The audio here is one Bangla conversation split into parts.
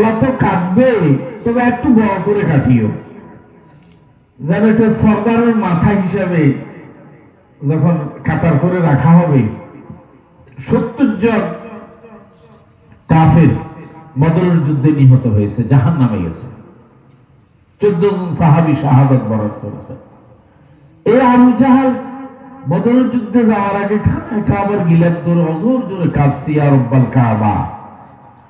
আল্লাহ তো কাটবে তবে একটু বড় করে কাটিও। যেন এটা সর্দারের মাথা হিসাবে যখন কাতার করে রাখা হবে। সত্তর জন কাফের বদরের যুদ্ধে নিহত হয়েছে জাহান নামে গেছে। চোদ্দ জন সাহাবি শাহাদত বরণ করেছে। এই আবু জাহাল বদরের যুদ্ধে যাওয়ার আগে খানা কাবার গিলাপ ধরে অজোর জোরে কাঁদছি আর কাবা।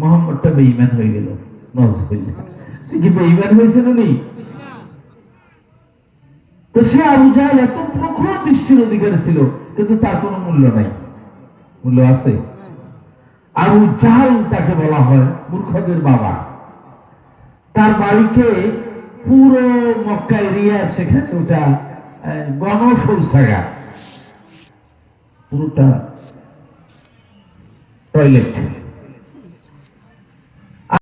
মোহাম্মদটা বেঈমান হয়ে গেল। নজবিল্লাহ সে কি বেঈমান হয়েছে না নেই? তো সে আবু জাহেল এত প্রখর দৃষ্টির অধিকারী ছিল, কিন্তু তার কোনো মূল্য নাই। মূল্য আছে? আবু জাহাল তাকে বলা হয় মূর্খদের বাবা। তার বাড়িকে পুরো মক্কা এরিয়ার সেখানে ওটা গণশৌচাগার। পুরোটা টয়লেট